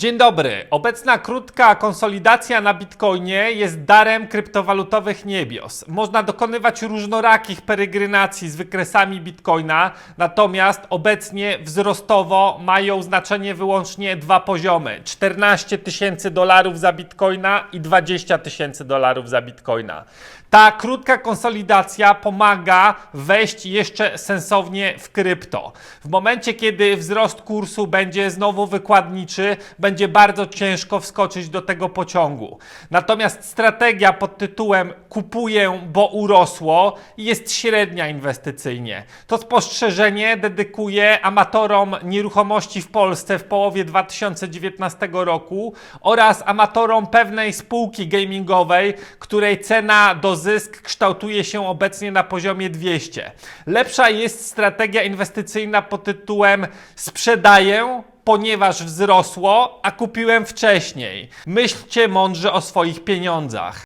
Dzień dobry. Obecna krótka konsolidacja na Bitcoinie jest darem kryptowalutowych niebios. Można dokonywać różnorakich peregrynacji z wykresami Bitcoina, natomiast obecnie wzrostowo mają znaczenie wyłącznie dwa poziomy: 14 tysięcy dolarów za Bitcoina i 20 tysięcy dolarów za Bitcoina. Ta krótka konsolidacja pomaga wejść jeszcze sensownie w krypto. W momencie, kiedy wzrost kursu będzie znowu wykładniczy, będzie bardzo ciężko wskoczyć do tego pociągu. Natomiast strategia pod tytułem kupuję, bo urosło jest średnia inwestycyjnie. To spostrzeżenie dedykuję amatorom nieruchomości w Polsce w połowie 2019 roku oraz amatorom pewnej spółki gamingowej, której cena do zysk kształtuje się obecnie na poziomie 200. Lepsza jest strategia inwestycyjna pod tytułem sprzedaję, ponieważ wzrosło, a kupiłem wcześniej. Myślcie mądrze o swoich pieniądzach.